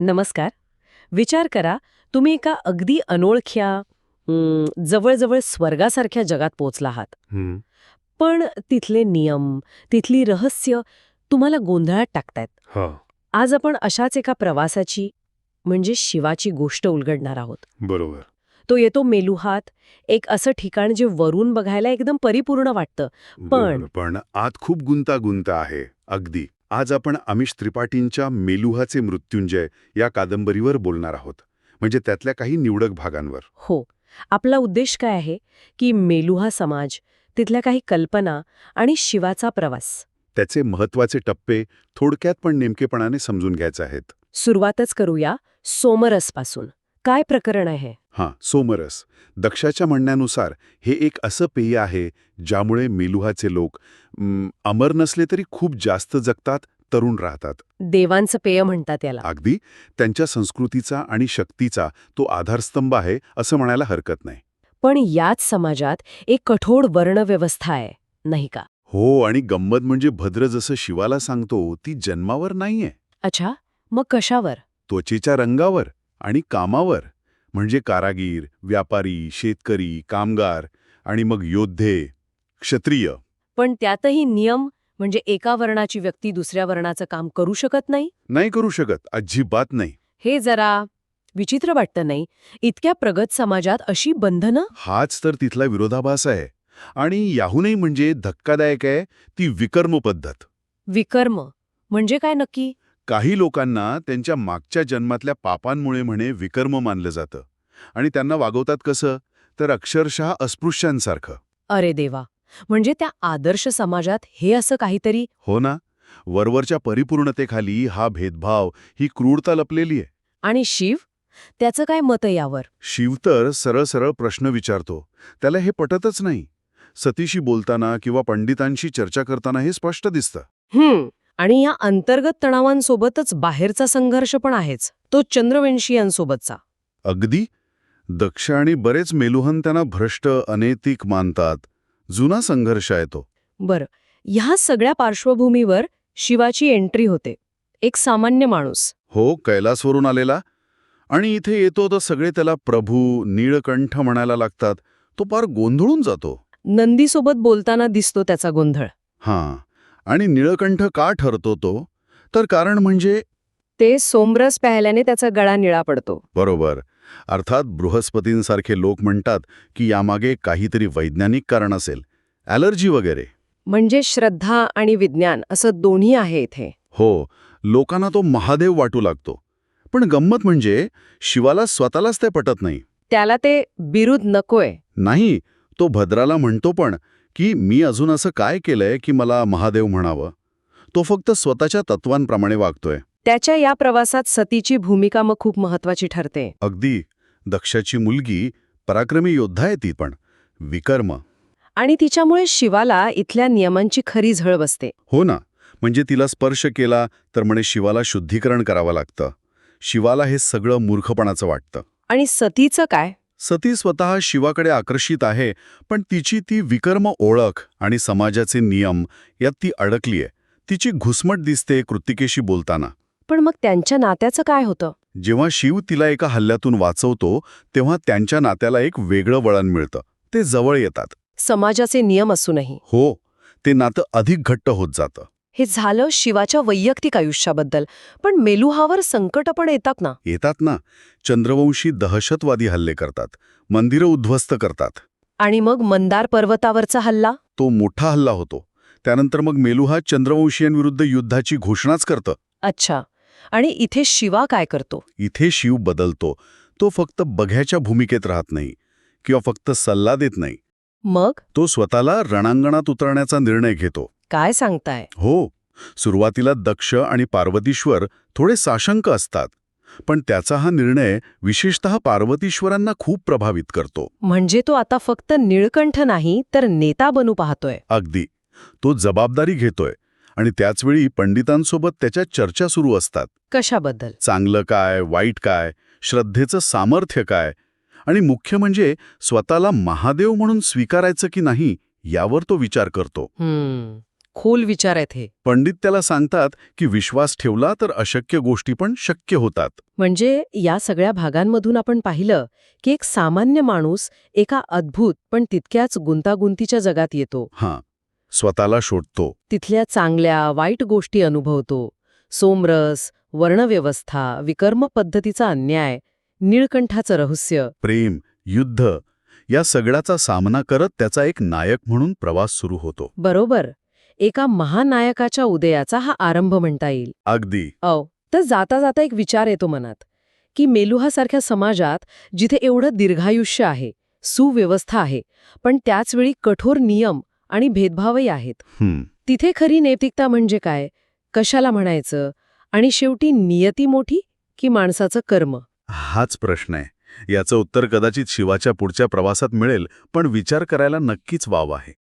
नमस्कार. विचार करा तुम्ही एका अगदी अनोळख्या जवळजवळ स्वर्गासारख्या जगात पोचला आहात. पण तिथले नियम तिथली रहस्य तुम्हाला गोंधळात टाकतायत. हा. आज आपण अशाच एका प्रवासाची म्हणजे शिवाची गोष्ट उलगडणार आहोत. बरोबर. तो येतो मेलुहात एक असं ठिकाण जे वरून बघायला एकदम परिपूर्ण वाटतं. बरोबर. पण आत खूप गुंतागुंत आहे अगदी. आज आपण अमिश त्रिपाठींच्या मेलुहाचे मृत्युंजय या कादंबरीवर बोलणार आहोत. म्हणजे त्यातल्या काही निवडक भागांवर. हो. आपला उद्देश काय आहे? की मेलुहा समाज तिथल्या काही कल्पना आणि शिवाचा प्रवास. त्याचे महत्त्वाचे टप्पे थोडक्यात पण नेमकेपणाने समजून घ्यायचे आहेत. सुरुवातच करूया सोमरसपासून. काय प्रकरण आहे? हां सोमरस. दक्षाच्या म्हणण्यानुसार हे एक असं पेय आहे ज्यामुळे मेलुहाचे लोक अमर नसले तरी खूप जास्त जगतात तरुण राहतात. देवांचं पेय म्हणतात याला. अगदी. त्यांच्या संस्कृतीचा आणि शक्तीचा तो आधारस्तंभ आहे असं म्हणायला हरकत नाही. पण याच समाजात एक कठोर वर्णव्यवस्था आहे नाही का? हो आणि गंमत म्हणजे भद्र जसं शिवाला सांगतो ती जन्मावर नाहीये. अच्छा मग कशावर? त्वचेच्या रंगावर. आणि कामावर. म्हणजे कारागीर व्यापारी शेतकरी कामगार आणि मग योद्धे क्षत्रिय. पण त्यातही नियम म्हणजे एका वर्णाची व्यक्ती दुसऱ्या वर्णाचं काम करू शकत नाही? नाही करू शकत अजिबात नाही. हे जरा विचित्र वाटतं नाही? इतक्या प्रगत समाजात अशी बंधनं? हाच तर तिथला विरोधाभास आहे. आणि याहूनही म्हणजे धक्कादायक आहे ती विकर्म पद्धत. विकर्म. म्हणजे काय नक्की? काही लोकांना त्यांच्या मागच्या जन्मातल्या पापांमुळे म्हणे विकर्म मानलं जातं. आणि त्यांना वागवतात कसं? तर अक्षरशः अस्पृश्यांसारखं. अरे देवा! म्हणजे त्या आदर्श समाजात हे असं काहीतरी? हो ना. वरवरच्या परिपूर्णतेखाली हा भेदभाव ही क्रूरता लपलेली आहे. आणि शिव? त्याचं काय मत यावर? शिव तर सरळ सरळ प्रश्न विचारतो. त्याला हे पटतच नाही. सतीशी बोलताना किंवा पंडितांशी चर्चा करताना हे स्पष्ट दिसतं. हम्म. आणि या अंतर्गत तणावांसोबतच बाहेरचा संघर्ष पण आहेच तो चंद्रवंशीयांसोबतचा. अगदी? दक्ष आणि बरेच मेलुहन त्यांना भ्रष्ट अनैतिक मानतात. जुना संघर्ष आहे तो. बरं ह्या सगळ्या पार्श्वभूमीवर शिवाची एंट्री होते. एक सामान्य माणूस. हो कैलासवरून आलेला. आणि इथे येतो तर सगळे त्याला प्रभू नीळकंठ म्हणायला लागतात. तो पार गोंधळून जातो. नंदीसोबत बोलताना दिसतो त्याचा गोंधळ. हां. आणि निळकंठ का ठरतो तो? तर कारण म्हणजे? ते सोमरस प्यायल्याने त्याचा गळा निळा पडतो. बरोबर. अर्थात बृहस्पतींसारखे लोक म्हणतात की यामागे काहीतरी वैज्ञानिक कारण असेल. ॲलर्जी वगैरे. म्हणजे श्रद्धा आणि विज्ञान असं दोन्ही आहे इथे. हो लोकांना तो महादेव वाटू लागतो. पण गंमत म्हणजे शिवाला स्वतःलाच ते पटत नाही. त्याला ते बिरुद नकोय. नाही तो भद्राला म्हणतो पण की मी अजून असं काय केलंय की मला महादेव म्हणावं? तो फक्त स्वतःच्या तत्वांप्रमाणे वागतोय. त्याच्या या प्रवासात सतीची भूमिका मग खूप महत्वाची ठरते. अगदी. दक्षाची मुलगी पराक्रमी योद्धा आहे ती पण. विकर्म. आणि तिच्यामुळे शिवाला इथल्या नियमांची खरी झळ बसते. हो ना. म्हणजे तिला स्पर्श केला तर म्हणे शिवाला शुद्धीकरण करावं लागतं. शिवाला हे सगळं मूर्खपणाचं वाटतं. आणि सतीचं काय? सती स्वतः शिवाकडे आकर्षित आहे पण तिची ती विकर्म ओळख आणि समाजाचे नियम यात ती अडकलीये. तिची घुसमट दिसते कृतिकेशी बोलताना. पण मग त्यांच्या नात्याचं काय होतं? जेव्हा शिव तिला एका हल्ल्यातून वाचवतो तेव्हा त्यांच्या नात्याला एक वेगळं वळण मिळतं. ते जवळ येतात. समाजाचे नियम असूनही. हो ते नातं अधिक घट्ट होत जातं. हे झालं शिवाच्या वैयक्तिक आयुष्याबद्दल. पण मेलुहावर संकट पण येतात ना. येतात ना. चंद्रवंशी दहशतवादी हल्ले करतात. मंदिरं उद्ध्वस्त करतात. आणि मग मंदार पर्वतावरचा हल्ला? तो मोठा हल्ला होतो. त्यानंतर मग मेलुहा चंद्रवंशीयांविरुद्ध युद्धाची घोषणाच करतं. अच्छा. आणि इथे शिवा काय करतो? इथे शिव बदलतो. तो फक्त बघ्याच्या भूमिकेत राहत नाही. किंवा फक्त सल्ला देत नाही. मग? तो स्वतःला रणांगणात उतरण्याचा निर्णय घेतो. काय सांगताय? हो सुरुवातीला दक्ष आणि पार्वतीश्वर थोडे साशंक असतात पण त्याचा हा निर्णय विशेषतः पार्वतीश्वरांना खूप प्रभावित करतो. म्हणजे तो आता फक्त निळकंठ नाही तर नेता बनू पाहतोय. अगदी. तो जबाबदारी घेतोय आणि त्याचवेळी पंडितांसोबत त्याच्या चर्चा सुरू असतात. कशाबद्दल? चांगलं काय वाईट काय श्रद्धेचं सामर्थ्य काय आणि मुख्य म्हणजे स्वतःला महादेव म्हणून स्वीकारायचं की नाही यावर तो विचार करतो. खोल विचार आहेत हे. पंडित त्याला सांगतात की विश्वास ठेवला तर अशक्य गोष्टी पण शक्य होतात. म्हणजे या सगळ्या भागांमधून आपण पाहिलं की एक सामान्य माणूस एका अद्भुत पण तितक्याच गुंतागुंतीच्या जगात येतो. हां स्वतःला शोधतो. तिथल्या चांगल्या वाईट गोष्टी अनुभवतो. सोमरस वर्णव्यवस्था विकर्म पद्धतीचा अन्याय निळकंठाचं रहस्य. प्रेम युद्ध या सगळ्याचा सामना करत त्याचा एक नायक म्हणून प्रवास सुरू होतो. बरोबर. एका महानायकाच्या उदयाचा हा आरंभ म्हणता येईल. अगदी. औ तर जाता जाता एक विचार येतो मनात की मेलुहासारख्या समाजात जिथे एवढं दीर्घायुष्य आहे सुव्यवस्था आहे पण त्याचवेळी कठोर नियम आणि भेदभावही आहेत. तिथे खरी नैतिकता म्हणजे काय? कशाला म्हणायचं? आणि शेवटी नियती मोठी की माणसाचं कर्म? हाच प्रश्न आहे. याचं उत्तर कदाचित शिवाच्या पुढच्या प्रवासात मिळेल पण विचार करायला नक्कीच वाव आहे.